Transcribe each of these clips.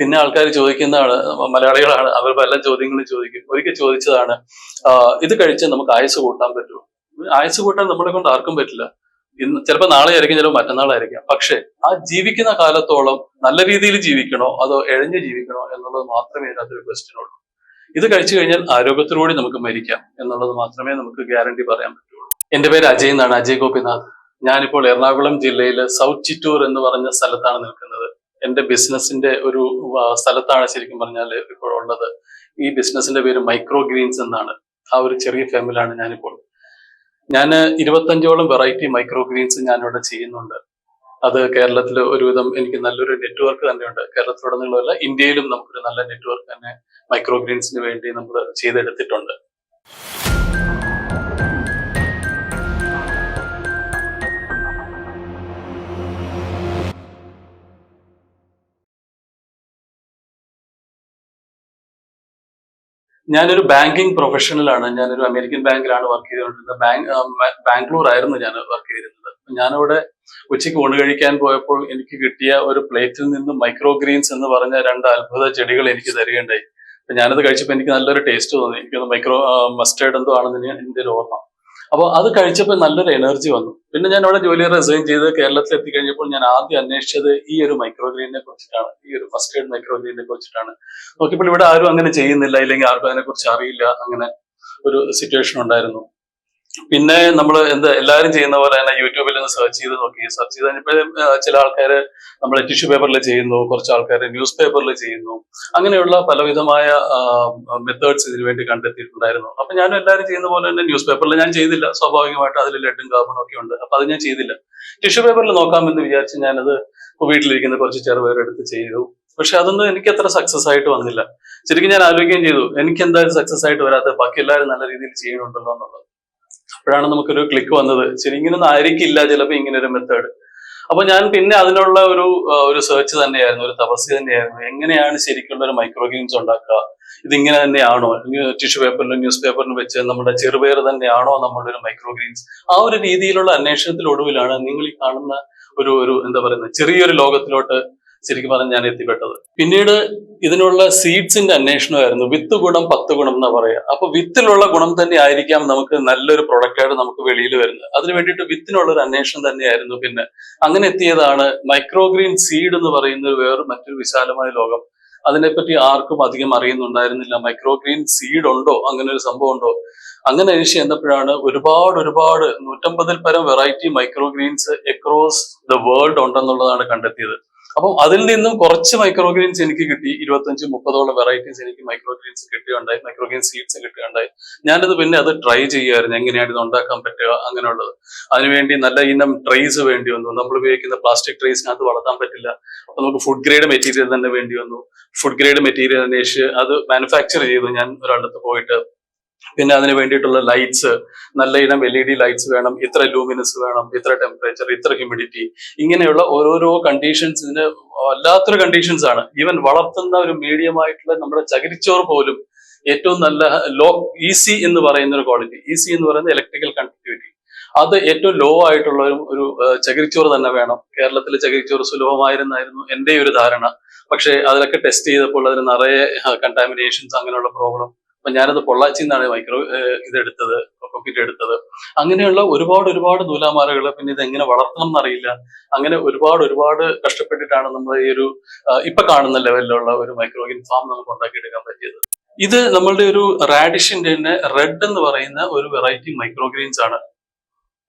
പിന്നെ ആൾക്കാർ ചോദിക്കുന്നതാണ് മലയാളികളാണ് അവർ പല ചോദ്യങ്ങളും ചോദിക്കും. ഒരിക്കൽ ചോദിച്ചതാണ് ഇത് കഴിച്ച് നമുക്ക് ആയുസ് കൂട്ടാൻ പറ്റുമോ? ആയുസ് കൂട്ടാൻ നമ്മളെ കൊണ്ട് ആർക്കും പറ്റില്ല. ഇന്ന് ചിലപ്പോൾ നാളെ ആയിരിക്കും ചിലപ്പോൾ മറ്റന്നാളായിരിക്കാം. പക്ഷേ ആ ജീവിക്കുന്ന കാലത്തോളം നല്ല രീതിയിൽ ജീവിക്കണോ അതോ എഴഞ്ഞ് ജീവിക്കണോ എന്നുള്ളത് മാത്രമേ ഇതിനകത്തൊരു ക്വസ്റ്റ്യൻ ഉള്ളൂ. ഇത് കഴിച്ചു കഴിഞ്ഞാൽ ആരോഗ്യത്തിലൂടെ നമുക്ക് മരിക്കാം എന്നുള്ളത് മാത്രമേ നമുക്ക് ഗ്യാരണ്ടി പറയാൻ പറ്റുള്ളൂ. എന്റെ പേര് അജയ് എന്നാണ് അജയ് ഗോപിനാഥ്. ഞാനിപ്പോൾ എറണാകുളം ജില്ലയിലെ സൗത്ത് ചിറ്റൂർ എന്ന് പറഞ്ഞ സ്ഥലത്താണ് നിൽക്കുന്നത്. എന്റെ ബിസിനസിന്റെ ഒരു സ്ഥലത്താണ് ശരിക്കും പറഞ്ഞാൽ ഇപ്പോൾ ഉള്ളത്. ഈ ബിസിനസിന്റെ പേര് മൈക്രോ ഗ്രീൻസ് എന്നാണ്. ആ ഒരു ചെറിയ ഫാമിലാണ് ഞാനിപ്പോൾ. ഞാൻ ഇരുപത്തഞ്ചോളം വെറൈറ്റി മൈക്രോ ഗ്രീൻസ് ഞാനിവിടെ ചെയ്യുന്നുണ്ട്. അത് കേരളത്തിൽ ഒരുവിധം എനിക്ക് നല്ലൊരു നെറ്റ്വർക്ക് തന്നെയുണ്ട്. കേരളത്തിലുടനീളമല്ല ഇന്ത്യയിലും നമുക്കൊരു നല്ല നെറ്റ്വർക്ക് തന്നെ മൈക്രോ ഗ്രീൻസിന് വേണ്ടി നമ്മൾ ചെയ്തെടുത്തിട്ടുണ്ട്. ഞാനൊരു ബാങ്കിങ് പ്രൊഫഷണലാണ്. ഞാനൊരു അമേരിക്കൻ ബാങ്കിലാണ് വർക്ക് ചെയ്തുകൊണ്ടിരുന്നത്. ബാംഗ്ലൂർ ആയിരുന്നു ഞാൻ വർക്ക് ചെയ്തിരുന്നത്. ഞാനവിടെ ഉച്ചയ്ക്ക് ഊണ് കഴിക്കാൻ പോയപ്പോൾ എനിക്ക് കിട്ടിയ ഒരു പ്ലേറ്റിൽ നിന്ന് മൈക്രോ ഗ്രീൻസ് എന്ന് പറഞ്ഞ രണ്ട് അത്ഭുത ചെടികൾ എനിക്ക് തരികയുണ്ടായി. ഞാനത് കഴിച്ചപ്പോൾ എനിക്ക് നല്ലൊരു ടേസ്റ്റ് തോന്നി. എനിക്കൊന്ന് മൈക്രോ മസ്റ്റേർഡ് എന്തോ ആണെന്ന് എന്റെ ഒരു ഓർമ്മ. അപ്പോൾ അത് കഴിച്ചപ്പോൾ നല്ലൊരു എനർജി വന്നു. പിന്നെ ഞാൻ അവിടെ ജോലി റിസൈൻ ചെയ്ത് കേരളത്തിൽ എത്തിക്കഴിഞ്ഞപ്പോൾ ഞാൻ ആദ്യം അന്വേഷിച്ചത് ഈ ഒരു മൈക്രോ ഗ്രീനിനെ കുറിച്ചിട്ടാണ് ഈ ഒരു ഫസ്റ്റ് എയ്ഡ് മൈക്രോഗ്രീനെ കുറിച്ചിട്ടാണ്. നോക്കിയപ്പോൾ ഇവിടെ ആരും അങ്ങനെ ചെയ്യുന്നില്ല ഇല്ലെങ്കിൽ ആർക്കും അതിനെക്കുറിച്ച് അറിയില്ല അങ്ങനെ ഒരു സിറ്റുവേഷൻ ഉണ്ടായിരുന്നു. പിന്നെ നമ്മൾ എന്ത് എല്ലാവരും ചെയ്യുന്ന പോലെ തന്നെ യൂട്യൂബിൽ നിന്ന് സെർച്ച് ചെയ്ത് നോക്കി. സെർച്ച് ചെയ്ത് കഴിഞ്ഞപ്പോൾ ചില ആൾക്കാർ നമ്മൾ ടിഷ്യൂ പേപ്പറിൽ ചെയ്യുന്നു കുറച്ച് ആൾക്കാർ ന്യൂസ് പേപ്പറിൽ ചെയ്യുന്നു. അങ്ങനെയുള്ള പലവിധമായ മെത്തേഡ്സ് ഇതിനു വേണ്ടി കണ്ടെത്തിയിട്ടുണ്ടായിരുന്നു. അപ്പൊ ഞാനും എല്ലാവരും ചെയ്യുന്ന പോലെ തന്നെ ന്യൂസ് പേപ്പറിൽ ഞാൻ ചെയ്തില്ല. സ്വാഭാവികമായിട്ട് അതിൽ ലെഡും കാർബണും ഒക്കെ ഉണ്ട്. അപ്പൊ അത് ഞാൻ ചെയ്തില്ല. ടിഷ്യൂ പേപ്പറിൽ നോക്കാമെന്ന് വിചാരിച്ച് ഞാനത് വീട്ടിലിരിക്കുന്ന കുറച്ച് ചെറുപേരെടുത്ത് ചെയ്തു. പക്ഷെ അതൊന്നും എനിക്ക് അത്ര സക്സസ് ആയിട്ട് വന്നില്ല. ശരിക്കും ഞാൻ ആലോചിക്കുകയും ചെയ്തു. എനിക്ക് എന്തായാലും സക്സസ് ആയിട്ട് വരാത്ത ബാക്കി എല്ലാവരും നല്ല രീതിയിൽ ചെയ്യുന്നുണ്ടല്ലോ എന്നുള്ളത്. അപ്പോഴാണ് നമുക്കൊരു ക്ലിക്ക് വന്നത്. ശരി ഇങ്ങനൊന്നും ആയിരിക്കില്ല ചിലപ്പോൾ ഇങ്ങനെ ഒരു മെത്തേഡ് അപ്പൊ ഞാൻ പിന്നെ അതിനുള്ള ഒരു ഒരു സെർച്ച് തന്നെയായിരുന്നു ഒരു തപസ്യ തന്നെയായിരുന്നു. എങ്ങനെയാണ് ശരിക്കുള്ള ഒരു മൈക്രോ ഗ്രീൻസ് ഉണ്ടാക്കുക? ഇതിങ്ങനെ തന്നെയാണോ? ടിഷ്യൂ പേപ്പറിലും ന്യൂസ് പേപ്പറിലും വെച്ച് നമ്മുടെ ചെറുപയർ തന്നെയാണോ നമ്മുടെ ഒരു മൈക്രോ ഗ്രീൻസ് ആ ഒരു രീതിയിലുള്ള അന്വേഷണത്തിലൊടുവിലാണ് നിങ്ങൾ ഈ കാണുന്ന ഒരു ഒരു എന്താ പറയുന്നത് ചെറിയൊരു ലോകത്തിലോട്ട് ശരിക്കും പറഞ്ഞാൽ ഞാൻ എത്തിപ്പെട്ടത്. പിന്നീട് ഇതിനുള്ള സീഡ്സിന്റെ അന്വേഷണമായിരുന്നു. വിത്ത് ഗുണം പത്ത് ഗുണം എന്നാ പറയാ. അപ്പൊ വിത്തിലുള്ള ഗുണം തന്നെ ആയിരിക്കാം നമുക്ക് നല്ലൊരു പ്രൊഡക്റ്റായിട്ട് നമുക്ക് വെളിയിൽ വരുന്നത്. അതിന് വേണ്ടിയിട്ട് വിത്തിനുള്ള ഒരു അന്വേഷണം തന്നെയായിരുന്നു പിന്നെ. അങ്ങനെ എത്തിയതാണ് മൈക്രോഗ്രീൻ സീഡ് എന്ന് പറയുന്ന വേറെ മറ്റൊരു വിശാലമായ ലോകം. അതിനെപ്പറ്റി ആർക്കും അധികം അറിയുന്നുണ്ടായിരുന്നില്ല. മൈക്രോഗ്രീൻ സീഡ് ഉണ്ടോ? അങ്ങനെ ഒരു സംഭവം ഉണ്ടോ? അങ്ങനെ അന്വേഷിച്ച് ചെന്നപ്പോഴാണ് ഒരുപാട് ഒരുപാട് നൂറ്റമ്പതിൽ പരം variety microgreens across the world ഉണ്ടെന്നുള്ളതാണ് കണ്ടെത്തിയത്. അപ്പം അതിൽ നിന്നും കുറച്ച് മൈക്രോഗ്രീൻസ് എനിക്ക് കിട്ടി. ഇരുപത്തഞ്ച് മുപ്പതോളം വെറൈറ്റീസ് എനിക്ക് മൈക്രോഗ്രീൻസ് കിട്ടുകയുണ്ടായി മൈക്രോഗ്രീൻ സീഡ്സ് കിട്ടുകയുണ്ടായി ഞാനത് പിന്നെ അത് ട്രൈ ചെയ്യുമായിരുന്നു എങ്ങനെയാണ് ഇത് ഉണ്ടാക്കാൻ പറ്റുക അങ്ങനെയുള്ളത്. അതിനുവേണ്ടി നല്ല ഇനം ട്രേസ് വേണ്ടി വന്നു. നമ്മൾ ഉപയോഗിക്കുന്ന പ്ലാസ്റ്റിക് ട്രേസിനകത്ത് വളർത്താൻ പറ്റില്ല. അപ്പൊ നമുക്ക് ഫുഡ് ഗ്രേഡ് മെറ്റീരിയൽ തന്നെ വേണ്ടി വന്നു. ഫുഡ് ഗ്രേഡ് മെറ്റീരിയൽ അന്വേഷിച്ച് അത് മാനുഫാക്ചർ ചെയ്തു. ഞാൻ ഒരാളുടെ പോയിട്ട് പിന്നെ അതിന് വേണ്ടിയിട്ടുള്ള ലൈറ്റ്സ് നല്ല ഇനം എൽ ഇ ഡി ലൈറ്റ്സ് വേണം ഇത്ര ലൂമിനസ് വേണം ഇത്ര ടെമ്പറേച്ചർ ഇത്ര ഹ്യൂമിഡിറ്റി ഇങ്ങനെയുള്ള ഓരോരോ കണ്ടീഷൻസ് ഇതിന് വല്ലാത്തൊരു കണ്ടീഷൻസ് ആണ്. ഈവൻ വളർത്തുന്ന ഒരു മീഡിയം ആയിട്ടുള്ള നമ്മുടെ ചകിരിച്ചോറ് പോലും ഏറ്റവും നല്ല ലോ ഈസി എന്ന് പറയുന്ന ഒരു ക്വാളിറ്റി ഈസി എന്ന് പറയുന്നത് ഇലക്ട്രിക്കൽ കണ്ടക്ടിവിറ്റി അത് ഏറ്റവും ലോ ആയിട്ടുള്ള ഒരു ചകിരിച്ചോറ് തന്നെ വേണം. കേരളത്തിലെ ചകിരിച്ചോറ് സുലഭമായിരുന്നായിരുന്നു എന്റെ ഒരു ധാരണ. പക്ഷേ അതിലൊക്കെ ടെസ്റ്റ് ചെയ്തപ്പോൾ അതിന് നിറയെ കണ്ടാമിനേഷൻസ് അങ്ങനെയുള്ള പ്രോബ്ലം അപ്പൊ ഞാനത് പൊള്ളാച്ചി നിന്നാണ് മൈക്രോ ഇതെടുത്തത് കോക്കോപ്പീറ്റ് എടുത്തത്. അങ്ങനെയുള്ള ഒരുപാട് ഒരുപാട് നൂലാമാലകൾ പിന്നെ ഇത് എങ്ങനെ വളർത്തണം എന്നറിയില്ല. അങ്ങനെ ഒരുപാട് ഒരുപാട് കഷ്ടപ്പെട്ടിട്ടാണ് നമ്മൾ ഈ ഒരു ഇപ്പൊ കാണുന്ന ലെവലിലുള്ള ഒരു മൈക്രോഗിൻ ഫാം നമുക്ക് ഉണ്ടാക്കിയെടുക്കാൻ പറ്റിയത്. ഇത് നമ്മളുടെ ഒരു റാഡിഷിന്റെ തന്നെ റെഡ് എന്ന് പറയുന്ന ഒരു വെറൈറ്റി മൈക്രോഗ്രീൻസ് ആണ്.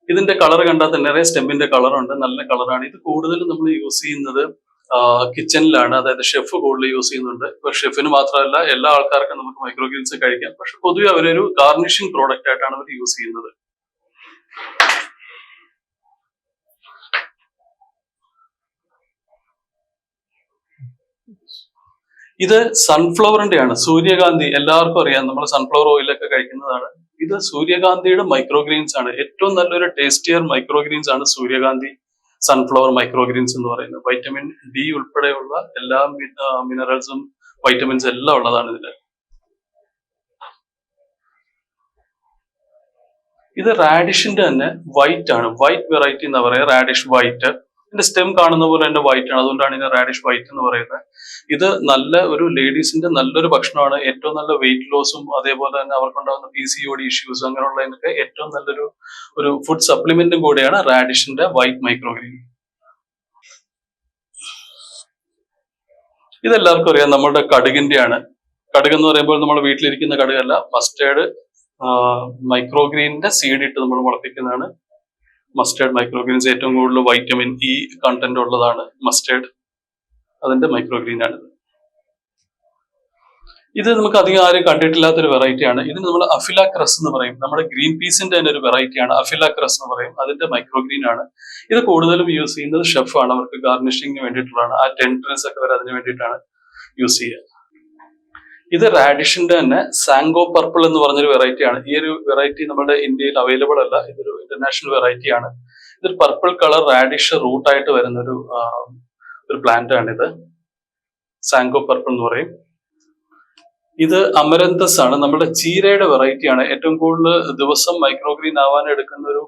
ഇതിന്റെ കളർ കണ്ടാൽ തന്നെ നിറയെ സ്റ്റെമ്മിന്റെ കളറുണ്ട് നല്ല കളറാണ്. ഇത് കൂടുതലും നമ്മൾ യൂസ് ചെയ്യുന്നത് കിച്ചണിലാണ് അതായത് ഷെഫ് കൂടുതൽ യൂസ് ചെയ്യുന്നുണ്ട്. ഇപ്പൊ ഷെഫിന് മാത്രമല്ല എല്ലാ ആൾക്കാർക്കും നമുക്ക് മൈക്രോഗ്രീൻസ് കഴിക്കാം. പക്ഷെ പൊതുവെ അവരൊരു ഗാർണിഷിംഗ് പ്രോഡക്റ്റ് ആയിട്ടാണ് അവർ യൂസ് ചെയ്യുന്നത്. ഇത് സൺഫ്ലവറിന്റെ ആണ് സൂര്യകാന്തി എല്ലാവർക്കും അറിയാം. നമ്മൾ സൺഫ്ലവർ ഓയിലൊക്കെ കഴിക്കുന്നതാണ്. ഇത് സൂര്യകാന്തിയുടെ മൈക്രോഗ്രീൻസ് ആണ്. ഏറ്റവും നല്ലൊരു ടേസ്റ്റിയർ മൈക്രോഗ്രീൻസ് ആണ് സൂര്യകാന്തി. സൺഫ്ലവർ മൈക്രോഗ്രീൻസ് എന്ന് പറയുന്നത്. വൈറ്റമിൻ ഡി ഉൾപ്പെടെയുള്ള എല്ലാ മിനറൽസും വൈറ്റമിൻസ് എല്ലാം ഉള്ളതാണ് ഇതിൽ ഇത് റാഡിഷിന്റെ തന്നെ വൈറ്റ് ആണ്. വൈറ്റ് വെറൈറ്റി എന്ന് പറയുക. റാഡിഷ് വൈറ്റ് ഇതിന്റെ സ്റ്റെം കാണുന്ന പോലെ തന്നെ വൈറ്റ് ആണ്. അതുകൊണ്ടാണ് ഇതിന് റാഡിഷ് വൈറ്റ് എന്ന് പറയുന്നത്. ഇത് നല്ല ഒരു ലേഡീസിന്റെ നല്ലൊരു ഭക്ഷണമാണ്. ഏറ്റവും നല്ല വെയിറ്റ് ലോസും അതേപോലെ തന്നെ അവർക്കുണ്ടാകുന്ന P C O D issues അങ്ങനെയുള്ളതിനൊക്കെ ഏറ്റവും നല്ലൊരു ഒരു ഫുഡ് സപ്ലിമെന്റും കൂടിയാണ് റാഡിഷിന്റെ വൈറ്റ് മൈക്രോഗ്രീൻ ഇതെല്ലാവർക്കും അറിയാം നമ്മുടെ കടുകിന്റെയാണ്. കടുക് എന്ന് പറയുമ്പോൾ നമ്മൾ വീട്ടിലിരിക്കുന്ന കടുകല്ല. മസ്റ്റേഡ് മൈക്രോഗ്രീനിന്റെ സീഡ് ഇട്ട് നമ്മൾ മുളപ്പിക്കുന്നതാണ്. മസ്റ്റേർഡ് മൈക്രോഗ്രീൻസ് ഏറ്റവും കൂടുതൽ വൈറ്റമിൻ ഇ കണ്ടന്റ് ഉള്ളതാണ് മസ്റ്റേഡ് അതിന്റെ മൈക്രോഗ്രീൻ ആണ് ഇത് നമുക്ക് അധികം ആരും കണ്ടിട്ടില്ലാത്തൊരു വെറൈറ്റി ആണ്. ഇതിന് നമ്മൾ അഫില ക്രസ് എന്ന് പറയും. നമ്മുടെ ഗ്രീൻ പീസിന്റെ തന്നെ ഒരു വെറൈറ്റി ആണ്. അഫില ക്രസ് എന്ന് പറയും. അതിന്റെ മൈക്രോഗ്രീൻ ആണ്. ഇത് കൂടുതലും യൂസ് ചെയ്യുന്നത് ഷെഫാണ് അവർക്ക് ഗാർണിഷിങ്ങിന് വേണ്ടിയിട്ടുള്ളതാണ്. ആ ടെൻഡ്രൻസ് ഒക്കെ വരെ അതിന് വേണ്ടിയിട്ടാണ് യൂസ് ചെയ്യുക. ഇത് റാഡിഷിന്റെ തന്നെ സാങ്കോ പർപ്പിൾ എന്ന് പറഞ്ഞൊരു വെറൈറ്റി ആണ്. ഈ ഒരു വെറൈറ്റി നമ്മുടെ ഇന്ത്യയിൽ അവൈലബിൾ അല്ല. ഇതൊരു ഇന്റർനാഷണൽ വെറൈറ്റി ആണ്. ഇതൊരു പർപ്പിൾ കളർ റാഡിഷ് റൂട്ട് ആയിട്ട് വരുന്ന ഒരു ഒരു പ്ലാന്റ് ആണ് ഇത് സാങ്കോ പർപ്പിൾ എന്ന് പറയും. ഇത് അമരന്തസ് ആണ്. നമ്മുടെ ചീരയുടെ വെറൈറ്റി ആണ്. ഏറ്റവും കൂടുതൽ ദിവസം മൈക്രോഗ്രീൻ ആവാൻ എടുക്കുന്ന ഒരു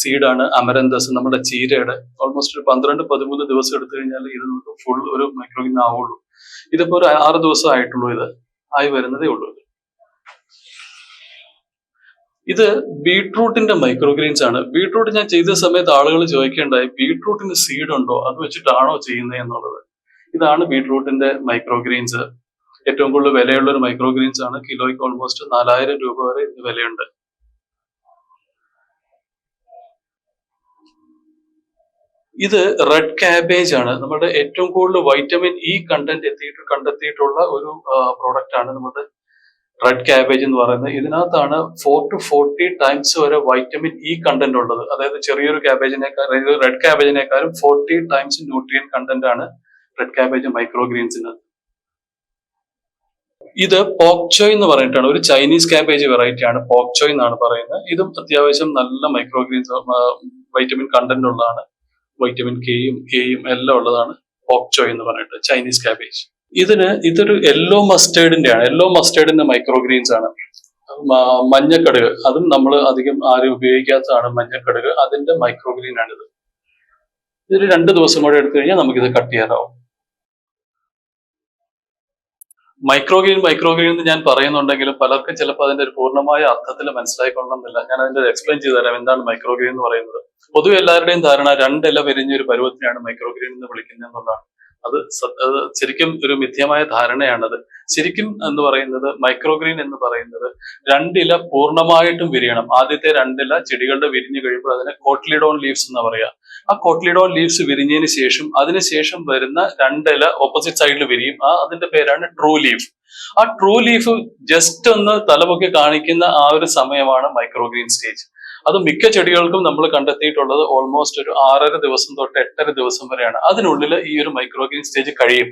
സീഡാണ് അമരന്തസ് നമ്മുടെ ചീരയുടെ. ഓൾമോസ്റ്റ് ഒരു പന്ത്രണ്ട് പതിമൂന്ന് ദിവസം എടുത്തു കഴിഞ്ഞാൽ ഇത് നമുക്ക് ഫുൾ ഒരു മൈക്രോഗ്രീൻ ആവുള്ളൂ. ഇതിപ്പോ ഒരു ആറ് ദിവസം ആയിട്ടുള്ളൂ ഇത് ആയി വരുന്നതേ ഉള്ളൂ ഇത്. ഇത് ബീട്രൂട്ടിന്റെ മൈക്രോഗ്രീൻസ് ആണ്. ബീട്രൂട്ട് ഞാൻ ചെയ്ത സമയത്ത് ആളുകൾ ചോദിക്കേണ്ടായി ബീട്രൂട്ടിന് സീഡ് ഉണ്ടോ? അത് വെച്ചിട്ടാണോ ചെയ്യുന്നത് എന്നുള്ളത്. ഇതാണ് ബീട്രൂട്ടിന്റെ മൈക്രോഗ്രീൻസ് ഏറ്റവും കൂടുതൽ വിലയുള്ള ഒരു മൈക്രോഗ്രീൻസ് ആണ്. കിലോയ്ക്ക് ഓൾമോസ്റ്റ് നാലായിരം രൂപ വരെ ഇതിന് വിലയുണ്ട്. ഇത് റെഡ് കാബേജ് ആണ്. നമ്മുടെ ഏറ്റവും കൂടുതൽ വൈറ്റമിൻ ഇ കണ്ടന്റ് എത്തിയിട്ട് കണ്ടെത്തിയിട്ടുള്ള ഒരു പ്രോഡക്റ്റ് ആണ് നമ്മുടെ റെഡ് കാബേജ് എന്ന് പറയുന്നത്. ഇതിനകത്താണ് ഫോർ ടു ഫോർട്ടി ടൈംസ് വരെ വൈറ്റമിൻ ഇ കണ്ടന്റ് ഉള്ളത്. അതായത് ചെറിയൊരു കാബേജിനേക്കാൾ റെഡ് ക്യാബേജിനേക്കാളും ഫോർട്ടി ടൈംസ് ന്യൂട്രിയൻ കണ്ടന്റ് ആണ് റെഡ് ക്യാബേജ് മൈക്രോഗ്രീൻസിന് ഇത് പോക്ചോയ് എന്ന് പറഞ്ഞിട്ടാണ്. ഒരു ചൈനീസ് കാബേജ് വെറൈറ്റി ആണ്. പോക്ചോയ് എന്നാണ് പറയുന്നത്. ഇതും അത്യാവശ്യം നല്ല മൈക്രോഗ്രീൻസ് വൈറ്റമിൻ കണ്ടന്റ് ഉള്ളതാണ്. വൈറ്റമിൻ കെയും എയും എല്ലാം ഉള്ളതാണ് ഓക്ചോ എന്ന് പറഞ്ഞിട്ട് ചൈനീസ് കാബേജ് ഇതിന് ഇതൊരു യെല്ലോ മസ്റ്റേർഡിന്റെ ആണ്. യെല്ലോ മസ്റ്റേർഡിന്റെ മൈക്രോഗ്രീൻസ് ആണ്. മഞ്ഞക്കടുക്. അതും നമ്മൾ അധികം ആരും ഉപയോഗിക്കാത്തതാണ് മഞ്ഞക്കടുക്. അതിന്റെ മൈക്രോഗ്രീൻ ആണിത്. ഇതൊരു രണ്ട് ദിവസം കൂടെ എടുത്തു കഴിഞ്ഞാൽ നമുക്കിത് കട്ട് ചെയ്യാറാവും മൈക്രോഗ്രീൻ മൈക്രോഗ്രീൻ എന്ന് ഞാൻ പറയുന്നുണ്ടെങ്കിലും പലർക്കും ചിലപ്പോൾ അതിന്റെ ഒരു പൂർണമായ അർത്ഥത്തിൽ മനസ്സിലായിക്കൊള്ളണമെന്നില്ല. ഞാൻ അതിന്റെ എക്സ്പ്ലെയിൻ ചെയ്തു തരാം എന്താണ് മൈക്രോഗ്രീൻ എന്ന് പറയുന്നത്. പൊതുവെ എല്ലാവരുടെയും ധാരണ രണ്ടില വിരിഞ്ഞ ഒരു പരുവത്തിനാണ് മൈക്രോഗ്രീൻ എന്ന് വിളിക്കുന്നത് എന്നുള്ളതാണ്. അത് ശരിക്കും ഒരു മിഥ്യമായ ധാരണയാണത്. ശരിക്കും എന്ന് പറയുന്നത് മൈക്രോഗ്രീൻ എന്ന് പറയുന്നത് രണ്ടില പൂർണമായിട്ടും വിരിയണം. ആദ്യത്തെ രണ്ടില ചെടികളുടെ വിരിഞ്ഞു കഴിയുമ്പോൾ അതിനെ കോട്ട്ലിഡോൺ ലീവ്സ് എന്ന് പറയാ. ആ കോട്ട്ലിഡോൺ ലീവ്സ് വിരിഞ്ഞതിന് ശേഷം അതിനുശേഷം വരുന്ന രണ്ടില ഓപ്പോസിറ്റ് സൈഡിൽ വിരിയും. ആ അതിന്റെ പേരാണ് ട്രൂ ലീഫ് ആ ട്രൂ ലീഫ് ജസ്റ്റ് ഒന്ന് തലപൊക്കി കാണിക്കുന്ന ആ ഒരു സമയമാണ് മൈക്രോഗ്രീൻ സ്റ്റേജ് അത് മിക്ക ചെടികൾക്കും നമ്മൾ കണ്ടെത്തിയിട്ടുള്ളത് ഓൾമോസ്റ്റ് ഒരു ആറര ദിവസം തൊട്ട് എട്ടര ദിവസം വരെയാണ്. അതിനുള്ളിൽ ഈ ഒരു മൈക്രോഗ്രീൻ സ്റ്റേജ് കഴിയും.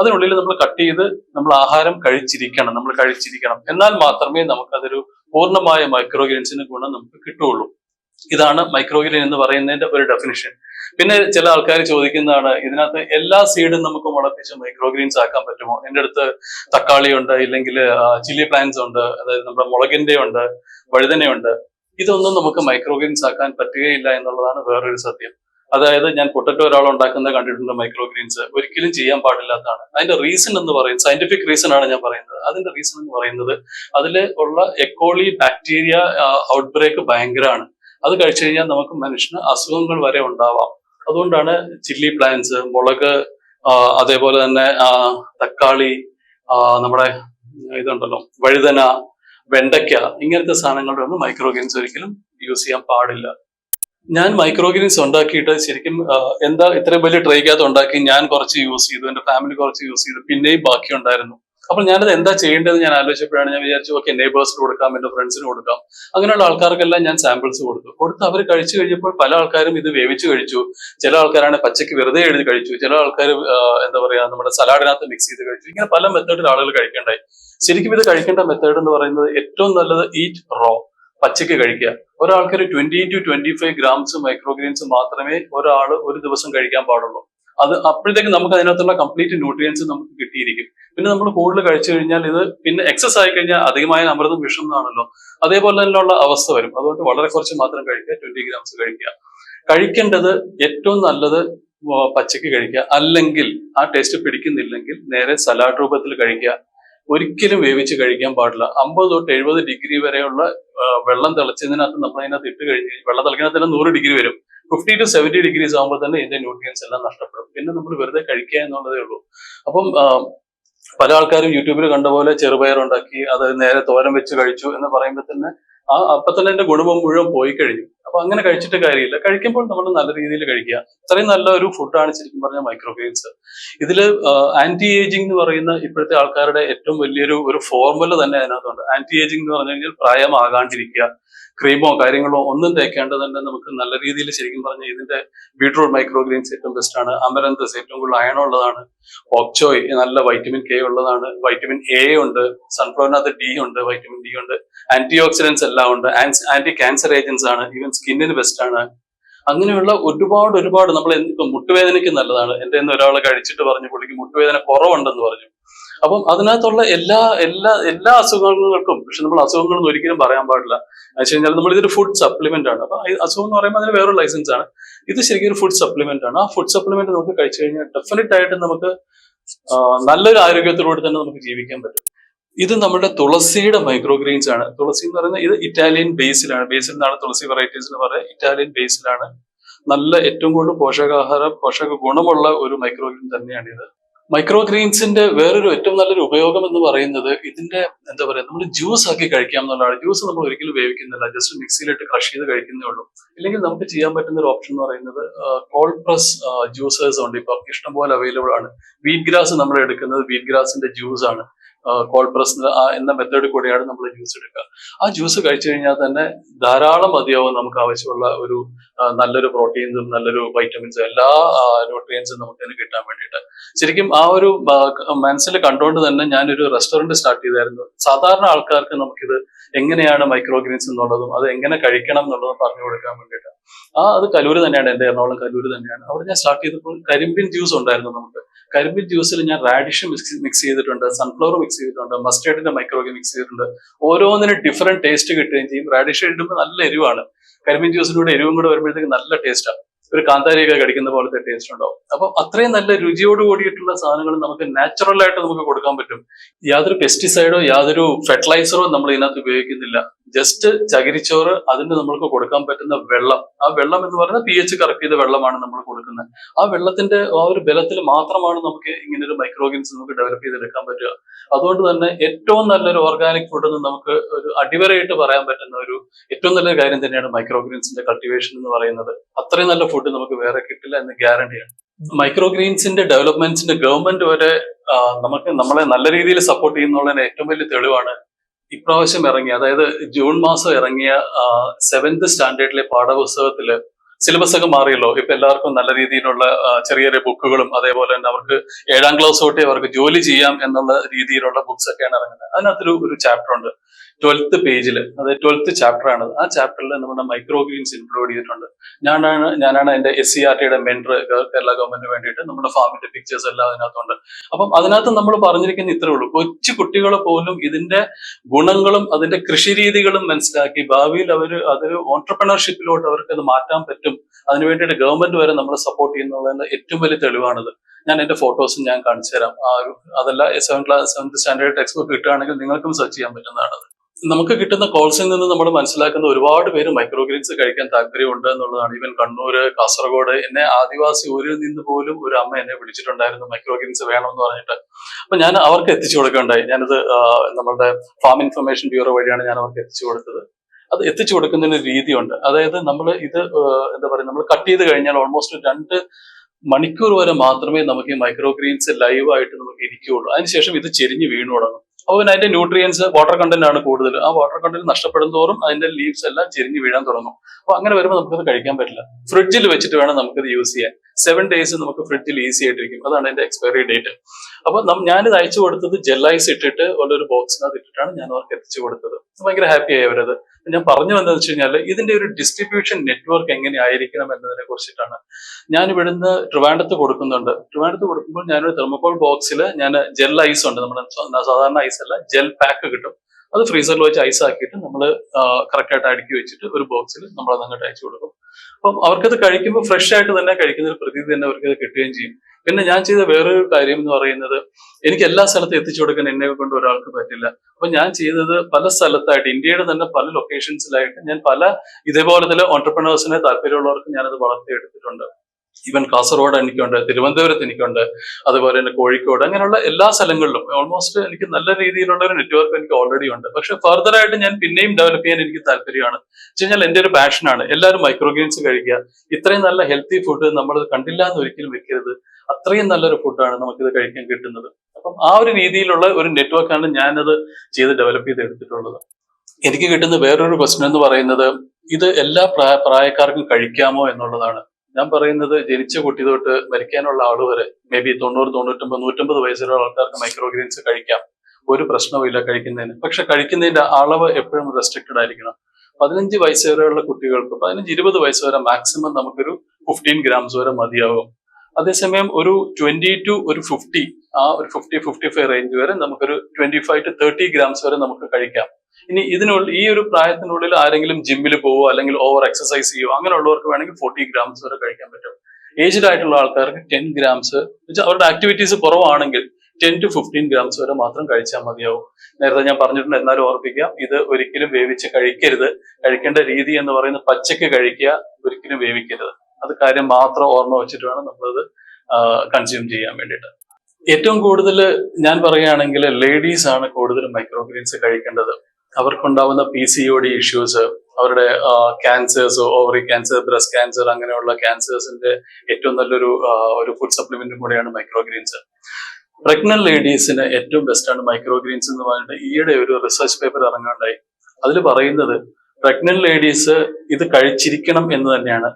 അതിനുള്ളിൽ നമ്മൾ കട്ട് ചെയ്ത് നമ്മൾ ആഹാരം കഴിച്ചിരിക്കണം നമ്മൾ കഴിച്ചിരിക്കണം. എന്നാൽ മാത്രമേ നമുക്കതൊരു പൂർണമായ മൈക്രോഗ്രീൻസിന് ഗുണം നമുക്ക് കിട്ടുകയുള്ളൂ. ഇതാണ് മൈക്രോഗ്രീൻ എന്ന് പറയുന്നതിന്റെ ഒരു ഡെഫിനിഷൻ പിന്നെ ചില ആൾക്കാർ ചോദിക്കുന്നതാണ് ഇതിനകത്ത് എല്ലാ സീഡും നമുക്ക് മുളപ്പിച്ച് മൈക്രോഗ്രീൻസ് ആക്കാൻ പറ്റുമോ? എന്റെ അടുത്ത് തക്കാളി ഉണ്ട് ഇല്ലെങ്കിൽ ചില്ലി പ്ലാന്റ്സ് ഉണ്ട് അതായത് നമ്മുടെ മുളകിന്റെ ഉണ്ട് വഴുതനയുണ്ട്. ഇതൊന്നും നമുക്ക് മൈക്രോഗ്രീൻസ് ആക്കാൻ പറ്റുകയില്ല എന്നുള്ളതാണ് വേറൊരു സത്യം. അതായത് ഞാൻ പൊട്ടറ്റോ ഒരാൾ ഉണ്ടാക്കുന്നത് കണ്ടിട്ടുണ്ട് മൈക്രോഗ്രീൻസ് ഒരിക്കലും ചെയ്യാൻ പാടില്ലാത്തതാണ്. അതിന്റെ റീസൺ എന്ന് പറയുന്നത് സയന്റിഫിക് റീസൺ ആണ് ഞാൻ പറയുന്നത്. അതിന്റെ റീസൺ എന്ന് പറയുന്നത് അതിൽ ഉള്ള എക്കോളി ബാക്ടീരിയ ഔട്ട്ബ്രേക്ക് ഭയങ്കരമാണ് അത് കഴിച്ചു കഴിഞ്ഞാൽ നമുക്ക് മനുഷ്യന് അസുഖങ്ങൾ വരെ ഉണ്ടാവാം. അതുകൊണ്ടാണ് ചില്ലി പ്ലാന്റ്സ് മുളക് അതേപോലെ തന്നെ തക്കാളി നമ്മുടെ ഇതുണ്ടല്ലോ വഴുതന വെണ്ടയ്ക്ക ഇങ്ങനത്തെ സാധനങ്ങളുടെ ഒന്നും മൈക്രോഗ്രീൻസ് ഒരിക്കലും യൂസ് ചെയ്യാൻ പാടില്ല. ഞാൻ മൈക്രോഗ്രീൻസ് ഉണ്ടാക്കിയിട്ട് ശരിക്കും എന്താ ഇത്രയും വലിയ ട്രൈക്കകത്ത് ഉണ്ടാക്കി ഞാൻ കുറച്ച് യൂസ് ചെയ്തു എന്റെ ഫാമിലി കുറച്ച് യൂസ് ചെയ്തു പിന്നെയും ബാക്കി ഉണ്ടായിരുന്നു. അപ്പോൾ ഞാനത് എന്താ ചെയ്യേണ്ടത് ഞാൻ ആലോചിച്ചപ്പോഴാണ് ഞാൻ വിചാരിച്ചു ഓക്കെ നെയ്ബേഴ്സിന് കൊടുക്കാം എന്റെ ഫ്രണ്ട്സിന് കൊടുക്കാം. അങ്ങനെയുള്ള ആൾക്കാർക്കെല്ലാം ഞാൻ സാമ്പിൾസ് കൊടുത്തു. കൊടുത്ത് അവർ കഴിച്ചു കഴിഞ്ഞപ്പോൾ പല ആൾക്കാരും ഇത് വേവിച്ച് കഴിച്ചു. ചില ആൾക്കാരാണ് പച്ചയ്ക്ക് വെറുതെ എഴുതി കഴിച്ചു. ചില ആൾക്കാർ എന്താ പറയാ നമ്മുടെ സലാഡിനകത്ത് മിക്സ് ചെയ്ത് കഴിച്ചു. ഇങ്ങനെ പല മെത്തേഡിൽ ആളുകൾ കഴിക്കണ്ടായി. ശരിക്കും ഇത് കഴിക്കേണ്ട മെത്തേഡ് എന്ന് പറയുന്നത് ഏറ്റവും നല്ലത് ഈറ്റ് റോ പച്ചയ്ക്ക് കഴിക്കുക. ഒരാൾക്ക് ഒരു twenty two twenty five grams microgreens മാത്രമേ ഒരാൾ ഒരു ദിവസം കഴിക്കാൻ പാടുള്ളൂ. അത് അപ്പോഴത്തേക്ക് നമുക്ക് അതിനകത്തുള്ള കംപ്ലീറ്റ് ന്യൂട്രിയൻസ് നമുക്ക് കിട്ടിയിരിക്കും. പിന്നെ നമ്മൾ കൂടുതൽ കഴിച്ചു കഴിഞ്ഞാൽ ഇത് പിന്നെ എക്സസ് ആയി കഴിഞ്ഞാൽ അധികമായ അമൃതം വിഷം എന്നാണല്ലോ അതേപോലെ തന്നെയുള്ള അവസ്ഥ വരും. അതുകൊണ്ട് വളരെ കുറച്ച് മാത്രം കഴിക്കുക ട്വന്റി ഗ്രാംസ് കഴിക്കുക. കഴിക്കേണ്ടത് ഏറ്റവും നല്ലത് പച്ചയ്ക്ക് കഴിക്കുക. അല്ലെങ്കിൽ ആ ടേസ്റ്റ് പിടിക്കുന്നില്ലെങ്കിൽ നേരെ സലാഡ് രൂപത്തിൽ കഴിക്കുക. ഒരിക്കലും വേവിച്ച് കഴിക്കാൻ പാടില്ല. അമ്പത് തൊട്ട് എഴുപത് ഡിഗ്രി വരെയുള്ള വെള്ളം തിളച്ചതിനകത്ത് നമ്മൾ അതിനകത്ത് ഇട്ട് കഴിഞ്ഞ് വെള്ളം തിളക്കിനകത്ത് തന്നെ നൂറ് ഡിഗ്രി വരും. ഫിഫ്റ്റി ടു സെവന്റി ഡിഗ്രീസ് ആകുമ്പോൾ തന്നെ ഇതിന്റെ ന്യൂട്രിയൻസ് എല്ലാം നഷ്ടപ്പെടും. പിന്നെ നമ്മൾ വെറുതെ കഴിക്കുക എന്നുള്ളതേ ഉള്ളൂ. അപ്പം പല ആൾക്കാരും യൂട്യൂബിൽ കണ്ട പോലെ ചെറുപയർ ഉണ്ടാക്കി അത് നേരെ തോരൻ വെച്ച് കഴിച്ചു എന്ന് പറയുമ്പോൾ തന്നെ ആ അപ്പൊ തന്നെ എന്റെ ഗുണവും മുഴുവൻ പോയി കഴിഞ്ഞു. അപ്പൊ അങ്ങനെ കഴിച്ചിട്ട് കാര്യമില്ല. കഴിക്കുമ്പോൾ നമ്മൾ നല്ല രീതിയിൽ കഴിക്കുക. അത്രയും നല്ല ഒരു ഫുഡാണ് ശരിക്കും പറഞ്ഞ മൈക്രോഗ്രെയിൻസ് ഇതിൽ ആന്റി ഏജിംഗ് എന്ന് പറയുന്ന ഇപ്പോഴത്തെ ആൾക്കാരുടെ ഏറ്റവും വലിയൊരു ഒരു ഫോർമുല തന്നെ അതിനകത്തുണ്ട്. ആന്റി ഏജിംഗ് എന്ന് പറഞ്ഞു കഴിഞ്ഞാൽ പ്രായമാകാണ്ടിരിക്കുക. ക്രീമോ കാര്യങ്ങളോ ഒന്നും തേക്കേണ്ട തന്നെ നമുക്ക് നല്ല രീതിയിൽ ശരിക്കും പറഞ്ഞ ഇതിന്റെ ബീട്രൂട്ട് മൈക്രോഗ്രീൻസ് ഏറ്റവും ബെസ്റ്റ് ആണ്. അമരന്തസ് ഏറ്റവും കൂടുതൽ അയൺ ഉള്ളതാണ്. ഓക്ചോയ് നല്ല വൈറ്റമിൻ കെ ഉള്ളതാണ്. വൈറ്റമിൻ എ ഉണ്ട്. സൺഫ്ലവറിനകത്ത് ഡി ഉണ്ട് വൈറ്റമിൻ ഡി ഉണ്ട്. ആന്റി ഓക്സിഡൻസ് എല്ലാം ഉണ്ട്. ആന്റി ക്യാൻസർ ഏജൻസ് ആണ്. ഈവൻ സ്കിന്നിന് ബെസ്റ്റ് ആണ്. അങ്ങനെയുള്ള ഒരുപാട് ഒരുപാട് നമ്മൾ ഇപ്പൊ മുട്ടുവേദനയ്ക്ക് നല്ലതാണ്. എന്റെ നിന്ന് ഒരാൾ കഴിച്ചിട്ട് പറഞ്ഞു പുള്ളിക്ക് മുട്ടുവേദന കുറവുണ്ടെന്ന് പറഞ്ഞു. അപ്പം അതിനകത്തുള്ള എല്ലാ എല്ലാ എല്ലാ അസുഖങ്ങൾക്കും പക്ഷെ നമ്മൾ അസുഖങ്ങളൊന്നും ഒരിക്കലും പറയാൻ പാടില്ല. വെച്ച് കഴിഞ്ഞാൽ നമ്മൾ ഇതൊരു ഫുഡ് സപ്ലിമെന്റ് ആണ്. അപ്പൊ അസുഖം എന്ന് പറയുമ്പോൾ അതിന് വേറൊരു ലൈസൻസ് ആണ്. ഇത് ശരിക്കും ഒരു ഫുഡ് സപ്ലിമെന്റ് ആണ്. ആ ഫുഡ് സപ്ലിമെന്റ് നമുക്ക് കഴിച്ചു കഴിഞ്ഞാൽ ഡെഫിനറ്റ് ആയിട്ട് നമുക്ക് നല്ലൊരു ആരോഗ്യത്തിലൂടെ തന്നെ നമുക്ക് ജീവിക്കാൻ പറ്റും. ഇത് നമ്മുടെ തുളസിയുടെ മൈക്രോ ഗ്രീൻസ് ആണ്. തുളസി എന്ന് പറയുന്നത് ഇത് ഇറ്റാലിയൻ ബേസിലാണ് ബേസിൽ നിന്നാണ് തുളസി വെറൈറ്റീസ് എന്ന് പറയുന്നത്. ഇറ്റാലിയൻ ബേസിലാണ് നല്ല ഏറ്റവും കൂടുതൽ പോഷകാഹാര പോഷക ഗുണമുള്ള ഒരു മൈക്രോഗ്രീൻ തന്നെയാണ് ഇത്. മൈക്രോ ഗ്രീൻസിന്റെ വേറൊരു ഏറ്റവും നല്ലൊരു ഉപയോഗം എന്ന് പറയുന്നത് ഇതിന്റെ എന്താ പറയുക നമ്മൾ ജ്യൂസ് ആക്കി കഴിക്കാം എന്നുള്ളതാണ്. ജ്യൂസ് നമ്മൾ ഒരിക്കലും വേവിക്കുന്നില്ല. ജസ്റ്റ് മിക്സിയിലിട്ട് ക്രഷ് ചെയ്ത് കഴിക്കുന്നേ ഉള്ളൂ. ഇല്ലെങ്കിൽ നമുക്ക് ചെയ്യാൻ പറ്റുന്ന ഒരു ഓപ്ഷൻ എന്ന് പറയുന്നത് കോൾഡ് പ്രസ് ജ്യൂസേഴ്സ് ഉണ്ട്. ഇപ്പൊ ഇഷ്ടംപോലെ അവൈലബിൾ ആണ്. വീറ്റ് ഗ്രാസ് നമ്മൾ എടുക്കുന്നത് വീറ്റ് ഗ്രാസിന്റെ ജ്യൂസ് ആണ്. കോൾഡ് പ്രസ് എന്ന മെത്തേഡ് കൂടിയാണ് നമ്മൾ ജ്യൂസ് എടുക്കുക. ആ ജ്യൂസ് കഴിച്ചു കഴിഞ്ഞാൽ തന്നെ ധാരാളം മതിയാവും നമുക്ക് ആവശ്യമുള്ള ഒരു നല്ലൊരു പ്രോട്ടീൻസും നല്ലൊരു വൈറ്റമിൻസും എല്ലാ ന്യൂട്രിയൻസും നമുക്ക് അതിന് കിട്ടാൻ വേണ്ടിയിട്ട്. ശരിക്കും ആ ഒരു മനസ്സിൽ കണ്ടുകൊണ്ട് തന്നെ ഞാനൊരു റെസ്റ്റോറന്റ് സ്റ്റാർട്ട് ചെയ്തായിരുന്നു. സാധാരണ ആൾക്കാർക്ക് നമുക്കിത് എങ്ങനെയാണ് മൈക്രോഗ്രീൻസ് എന്നുള്ളതും അത് എങ്ങനെ കഴിക്കണം എന്നുള്ളതും പറഞ്ഞു കൊടുക്കാൻ വേണ്ടിയിട്ട്. ആ അത് കലൂര് തന്നെയാണ് എന്റെ എറണാകുളം കലൂര് തന്നെയാണ്. അവിടെ ഞാൻ സ്റ്റാർട്ട് ചെയ്തപ്പോൾ കരിമ്പിൻ ജ്യൂസ് ഉണ്ടായിരുന്നു നമുക്ക്. കരിമ്പിൻ ജ്യൂസിൽ ഞാൻ റാഡിഷ് മിക്സ് മിക്സ് ചെയ്തിട്ടുണ്ട് സൺഫ്ലവർ മിക്സ് ചെയ്തിട്ടുണ്ട് മസ്റ്റേർഡിന്റെ മൈക്രോഗ്രീൻ മിക്സ് ചെയ്തിട്ടുണ്ട്. ഓരോന്നിനും ഡിഫറെന്റ് ടേസ്റ്റ് കിട്ടുകയും ചെയ്യും. റാഡിഷ് ഇടുമ്പോൾ നല്ല എരിവാണ്. കരിമ്പിൻ ജ്യൂസിലൂടെ എരിവും കൂടെ വരുമ്പോഴത്തേക്ക് നല്ല ടേസ്റ്റാണ് ഒരു കാന്താരിയൊക്കെ കടിക്കുന്ന പോലത്തെ ടേസ്റ്റ് ഉണ്ടാവും. അപ്പൊ അത്രയും നല്ല രുചിയോട് കൂടിയിട്ടുള്ള സാധനങ്ങൾ നമുക്ക് നാച്ചുറൽ ആയിട്ട് നമുക്ക് കൊടുക്കാൻ പറ്റും. യാതൊരു പെസ്റ്റിസൈഡോ യാതൊരു ഫെർട്ടിലൈസറോ നമ്മൾ ഇതിനകത്ത് ഉപയോഗിക്കുന്നില്ല. ജസ്റ്റ് ചകിരിച്ചോറ് അതിന് നമ്മൾക്ക് കൊടുക്കാൻ പറ്റുന്ന വെള്ളം. ആ വെള്ളം എന്ന് പറയുന്നത് പി എച്ച് കറക്റ്റ് ചെയ്ത വെള്ളമാണ് നമ്മൾ കൊടുക്കുന്നത്. ആ വെള്ളത്തിന്റെ ആ ഒരു ബലത്തിൽ മാത്രമാണ് നമുക്ക് ഇങ്ങനെ ഒരു മൈക്രോഗിൻസ് നമുക്ക് ഡെവലപ്പ് ചെയ്തെടുക്കാൻ പറ്റുക. അതുകൊണ്ട് തന്നെ ഏറ്റവും നല്ലൊരു ഓർഗാനിക് ഫുഡ് എന്ന് നമുക്ക് ഒരു അടിവരയായിട്ട് പറയാൻ പറ്റുന്ന ഒരു ഏറ്റവും നല്ലൊരു കാര്യം തന്നെയാണ് മൈക്രോഗ്രീൻസിന്റെ കൾട്ടിവേഷൻ എന്ന് പറയുന്നത്. അത്രയും നല്ല ഫുഡ് നമുക്ക് വേറെ കിട്ടില്ല എന്ന് ഗ്യാരണ്ടിയാണ് മൈക്രോഗ്രീൻസിന്റെ ഡെവലപ്മെന്റ്സിന്റെ ഗവൺമെന്റ് വരെ നമുക്ക് നമ്മളെ നല്ല രീതിയിൽ സപ്പോർട്ട് ചെയ്യുന്നുള്ളതിന് ഏറ്റവും വലിയ തെളിവാണ് ഇപ്രാവശ്യം ഇറങ്ങിയ അതായത് ജൂൺ മാസം ഇറങ്ങിയ സെവൻത് സ്റ്റാൻഡേർഡിലെ പാഠപുസ്തകത്തിൽ സിലബസ് ഒക്കെ മാറിയല്ലോ. ഇപ്പൊ എല്ലാവർക്കും നല്ല രീതിയിലുള്ള ചെറിയ ചെറിയ ബുക്കുകളും അതേപോലെ തന്നെ അവർക്ക് ഏഴാം ക്ലാസ് തൊട്ടേ അവർക്ക് ജോലി ചെയ്യാം എന്നുള്ള രീതിയിലുള്ള ബുക്സ് ഒക്കെയാണ് ഇറങ്ങുന്നത്. അതിനകത്തൊരു ഒരു ചാപ്റ്റർ ഉണ്ട്. ട്വൽത്ത് പേജിൽ അതായത് ട്വൽത്ത് ചാപ്റ്റർ ആണ്. ആ ചാപ്റ്ററിൽ നമ്മുടെ മൈക്രോഗ്രീൻസ് ഇൻക്ലൂഡ് ചെയ്തിട്ടുണ്ട്. ഞാനാണ് ഞാനാണ് എന്റെ എസ് സി ആർ ടിയുടെ മെന്റർ കേരള ഗവൺമെന്റിന് വേണ്ടിയിട്ട് നമ്മുടെ ഫാമിന്റെ പിക്ചേഴ്സ് എല്ലാം അതിനകത്തുണ്ട്. അപ്പം അതിനകത്ത് നമ്മൾ പറഞ്ഞിരിക്കുന്ന ഇത്രേ ഉള്ളൂ. കൊച്ചു കുട്ടികൾ പോലും ഇതിന്റെ ഗുണങ്ങളും അതിന്റെ കൃഷി രീതികളും മനസ്സിലാക്കി ഭാവിയിൽ അവർ അത് ഓൺടർപ്രണർഷിപ്പിലോട്ട് അവർക്ക് അത് മാറ്റാൻ പറ്റും. അതിനു വേണ്ടിയിട്ട് ഗവൺമെന്റ് വരെ നമ്മൾ സപ്പോർട്ട് ചെയ്യുന്നതെന്ന് ഏറ്റവും വലിയ തെളിവാണിത്. ഞാൻ എന്റെ ഫോട്ടോസും ഞാൻ കാണിച്ചു തരാം ആ ഒരു അതല്ല seven class seventh standard text book കിട്ടുകയാണെങ്കിൽ നിങ്ങൾക്കും സെർച്ച് ചെയ്യാൻ പറ്റുന്നതാണ് നമുക്ക് കിട്ടുന്ന കോൾസിൽ നിന്ന് നമ്മൾ മനസ്സിലാക്കുന്ന ഒരുപാട് പേര് മൈക്രോഗ്രീൻസ് കഴിക്കാൻ താല്പര്യമുണ്ട് എന്നുള്ളതാണ്. ഈവൻ കണ്ണൂര് കാസർഗോഡ് എന്നെ ആദിവാസി ഊരിൽ നിന്ന് പോലും ഒരു അമ്മ എന്നെ വിളിച്ചിട്ടുണ്ടായിരുന്നു മൈക്രോഗ്രീൻസ് വേണം എന്ന് പറഞ്ഞിട്ട്. അപ്പൊ ഞാൻ അവർക്ക് എത്തിച്ചു കൊടുക്കുകയുണ്ടായി. ഞാനത് നമ്മളുടെ ഫാം ഇൻഫർമേഷൻ ബ്യൂറോ വഴിയാണ് ഞാൻ അവർക്ക് എത്തിച്ചു കൊടുത്തത്. അത് എത്തിച്ചു കൊടുക്കുന്നതിന് രീതിയുണ്ട്. അതായത് നമ്മൾ ഇത് എന്താ പറയുക നമ്മൾ കട്ട് ചെയ്ത് കഴിഞ്ഞാൽ ഓൾമോസ്റ്റ് രണ്ട് മണിക്കൂർ വരെ മാത്രമേ നമുക്ക് ഈ മൈക്രോഗ്രീൻസ് ലൈവായിട്ട് നമുക്ക് ഇരിക്കുകയുള്ളൂ. അതിനുശേഷം ഇത് ചെരിഞ്ഞ് വീണു തുടങ്ങും. അപ്പോൾ പിന്നെ അതിന്റെ ന്യൂട്രിയൻസ് വാട്ടർ കണ്ടന്റ് ആണ് കൂടുതൽ. ആ വാട്ടർ കണ്ടന്റ് നഷ്ടപ്പെടും തോറും അതിന്റെ ലീവ്സ് എല്ലാം ചെരിഞ്ഞ് വീഴാൻ തുടങ്ങും. അപ്പൊ അങ്ങനെ വരുമ്പോൾ നമുക്കത് കഴിക്കാൻ പറ്റില്ല. ഫ്രിഡ്ജിൽ വെച്ചിട്ട് വേണം നമുക്കത് യൂസ് ചെയ്യാൻ. സെവൻ ഡേയ്സ് നമുക്ക് ഫ്രിഡ്ജിൽ ഈസി ആയിട്ടിരിക്കും അതാണ് അതിന്റെ എക്സ്പയറി ഡേറ്റ് അപ്പൊ ഞാൻ ഞാനിത് അയച്ചു കൊടുത്തത് ജെല്ലൈസ് ഇട്ടിട്ട് ഉള്ളൊരു ബോക്സിനകത്ത് ഇട്ടിട്ടാണ് ഞാൻ അവർക്ക് എത്തിച്ചു കൊടുത്തത്. ഭയങ്കര ഹാപ്പി ആയി അവരത്. ഞാൻ പറഞ്ഞു വന്നതെന്ന് വെച്ച് കഴിഞ്ഞാൽ ഇതിന്റെ ഒരു ഡിസ്ട്രിബ്യൂഷൻ നെറ്റ്വർക്ക് എങ്ങനെ ആയിരിക്കണം എന്നതിനെ കുറിച്ചിട്ടാണ്. ഞാൻ ഇവിടുന്ന് ട്രിവാൻഡത്ത് കൊടുക്കുന്നുണ്ട്. ട്രിവാൻഡത്ത് കൊടുക്കുമ്പോൾ ഞാനൊരു തെർമോകോൾ ബോക്സിൽ ഞാൻ ജെൽ ഐസ് ഉണ്ട്. നമ്മുടെ സാധാരണ ഐസ് അല്ല ജെൽ പാക്ക് കിട്ടും. അത് ഫ്രീസറിൽ വെച്ച് ഐസ് ആക്കിയിട്ട് നമ്മൾ കറക്റ്റ് ആയിട്ട് അടുക്കി വെച്ചിട്ട് ഒരു ബോക്സിൽ നമ്മൾ അത് അങ്ങോട്ട് അയച്ചു കൊടുക്കും. അപ്പം അവർക്കത് കഴിക്കുമ്പോൾ ഫ്രഷ് ആയിട്ട് തന്നെ കഴിക്കുന്ന ഒരു പ്രതീതി തന്നെ അവർക്ക് അത് കിട്ടുകയും ചെയ്യും. പിന്നെ ഞാൻ ചെയ്ത വേറൊരു കാര്യം എന്ന് പറയുന്നത് എനിക്ക് എല്ലാ സ്ഥലത്തും എത്തിച്ചു കൊടുക്കാൻ എന്നെ കൊണ്ട് ഒരാൾക്ക് പറ്റില്ല. അപ്പൊ ഞാൻ ചെയ്തത് പല സ്ഥലത്തായിട്ട് ഇന്ത്യയുടെ തന്നെ പല ലൊക്കേഷൻസിലായിട്ട് ഞാൻ പല ഇതേപോലെ തന്നെ ഓണ്ടർപ്രണേഴ്സിനെ താല്പര്യമുള്ളവർക്ക് ഞാനത് വളർത്തിയെടുത്തിട്ടുണ്ട്. ഈവൻ കാസർഗോഡ് എനിക്കുണ്ട് തിരുവനന്തപുരത്ത് എനിക്കുണ്ട് അതുപോലെ തന്നെ കോഴിക്കോട് അങ്ങനെയുള്ള എല്ലാ സ്ഥലങ്ങളിലും ഓൾമോസ്റ്റ് എനിക്ക് നല്ല രീതിയിലുള്ള ഒരു നെറ്റ്വർക്ക് എനിക്ക് ഓൾറെഡി ഉണ്ട്. പക്ഷെ ഫർദറായിട്ട് ഞാൻ പിന്നെയും ഡെവലപ്പ് ചെയ്യാൻ എനിക്ക് താല്പര്യമാണ്. വെച്ച് കഴിഞ്ഞാൽ എന്റെ ഒരു പാഷനാണ് എല്ലാവരും മൈക്രോഗ്രീൻസ് കഴിക്കുക. ഇത്രയും നല്ല ഹെൽത്തി ഫുഡ് നമ്മൾ കണ്ടില്ല എന്ന് ഒരിക്കലും വെക്കരുത്. അത്രയും നല്ലൊരു ഫുഡാണ് നമുക്കിത് കഴിക്കാൻ കിട്ടുന്നത്. അപ്പം ആ ഒരു രീതിയിലുള്ള ഒരു നെറ്റ്വർക്കാണ് ഞാനത് ചെയ്ത് ഡെവലപ്പ് ചെയ്ത് എടുത്തിട്ടുള്ളത്. എനിക്ക് കിട്ടുന്ന വേറൊരു ക്വസ്റ്റൻ എന്ന് പറയുന്നത് ഇത് എല്ലാ പ്രായ പ്രായക്കാർക്കും കഴിക്കാമോ എന്നുള്ളതാണ്. ഞാൻ പറയുന്നത് ജനിച്ച കുട്ടി തൊട്ട് മരിക്കാനുള്ള ആൾ വരെ മേ ബി തൊണ്ണൂറ് തൊണ്ണൂറ്റൊമ്പത് നൂറ്റമ്പത് വയസ്സിലുള്ള ആൾക്കാർക്ക് മൈക്രോഗ്രീൻസ് കഴിക്കാം. ഒരു പ്രശ്നവുമില്ല കഴിക്കുന്നതിന്. പക്ഷെ കഴിക്കുന്നതിന്റെ അളവ് എപ്പോഴും റെസ്ട്രിക്റ്റഡ് ആയിരിക്കണം. പതിനഞ്ച് വയസ്സ് വരെയുള്ള കുട്ടികൾക്ക് പതിനഞ്ച് ഇരുപത് വയസ്സ് വരെ മാക്സിമം നമുക്കൊരു ഫിഫ്റ്റീൻ ഗ്രാംസ് വരെ മതിയാകും അതേസമയം ഒരു ട്വന്റി ടു ഒരു ഫിഫ്റ്റി ആ ഒരു ഫിഫ്റ്റി ഫിഫ്റ്റി ഫൈവ് റേഞ്ച് വരെ നമുക്കൊരു twenty five to thirty grams വരെ നമുക്ക് കഴിക്കാം. ഇനി ഇതിനുള്ളിൽ ഈ ഒരു പ്രായത്തിനുള്ളിൽ ആരെങ്കിലും ജിമ്മിൽ പോവോ അല്ലെങ്കിൽ ഓവർ എക്സസൈസ് ചെയ്യോ അങ്ങനെയുള്ളവർക്ക് വേണമെങ്കിൽ ഫോർട്ടി ഗ്രാംസ് വരെ കഴിക്കാൻ പറ്റും. ഏജ്ഡ് ആയിട്ടുള്ള ആൾക്കാർക്ക് ടെൻ ഗ്രാംസ് അവരുടെ ആക്ടിവിറ്റീസ് കുറവാണെങ്കിൽ ടെൻ ടു ഫിഫ്റ്റീൻ ഗ്രാംസ് വരെ മാത്രം കഴിച്ചാൽ മതിയാവും. നേരത്തെ ഞാൻ പറഞ്ഞിട്ടുണ്ട് എന്നാലും ഓർപ്പിക്കാം ഇത് ഒരിക്കലും വേവിച്ച് കഴിക്കരുത്. കഴിക്കേണ്ട രീതി എന്ന് പറയുന്നത് പച്ചക്ക് കഴിക്കുക ഒരിക്കലും വേവിക്കരുത്. അത് കാര്യം മാത്രം ഓർമ്മ വെച്ചിട്ട് വേണം നമ്മളത് കൺസ്യൂം ചെയ്യാൻ വേണ്ടിയിട്ട്. ഏറ്റവും കൂടുതൽ ഞാൻ പറയുകയാണെങ്കിൽ ലേഡീസ് ആണ് കൂടുതൽ മൈക്രോഗ്രീൻസ് കഴിക്കേണ്ടത്. അവർക്കുണ്ടാവുന്ന P C O D issues അവരുടെ cancers ovary cancer breast cancer അങ്ങനെയുള്ള ക്യാൻസേഴ്സിന്റെ ഏറ്റവും നല്ലൊരു ഒരു ഫുഡ് സപ്ലിമെന്റും കൂടെയാണ് മൈക്രോഗ്രീൻസ് പ്രഗ്നന്റ് ലേഡീസിന് ഏറ്റവും ബെസ്റ്റാണ് മൈക്രോഗ്രീൻസ് എന്ന് പറഞ്ഞിട്ട് ഈയിടെ ഒരു റിസർച്ച് പേപ്പർ ഇറങ്ങാണ്ടായി. അതിൽ പറയുന്നത് പ്രഗ്നന്റ് ലേഡീസ് ഇത് കഴിച്ചിരിക്കണം എന്ന് തന്നെയാണ്.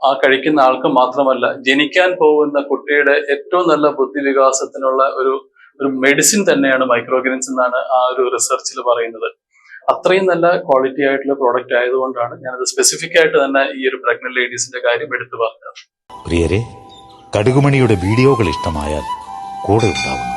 ആ കഴിക്കുന്ന ആൾക്ക് മാത്രമല്ല ജനിക്കാൻ പോകുന്ന കുട്ടിയുടെ ഏറ്റവും നല്ല ബുദ്ധിവികാസത്തിനുള്ള ഒരു ഒരു മെഡിസിൻ തന്നെയാണ് മൈക്രോഗ്രീൻസ് എന്നാണ് ആ ഒരു റിസർച്ചിൽ പറയുന്നത്. അത്രയും നല്ല ക്വാളിറ്റി ആയിട്ടുള്ള പ്രോഡക്റ്റ് ആയതുകൊണ്ടാണ് ഞാനത് സ്പെസിഫിക് ആയിട്ട് തന്നെ ഈ ഒരു പ്രഗ്നന്റ് ലേഡീസിന്റെ കാര്യം എടുത്തു പറഞ്ഞത്. പ്രിയരെ കടുകുമണിയുടെ വീഡിയോകൾ ഇഷ്ടമായാൽ കൂടെ ഉണ്ടാവുന്നു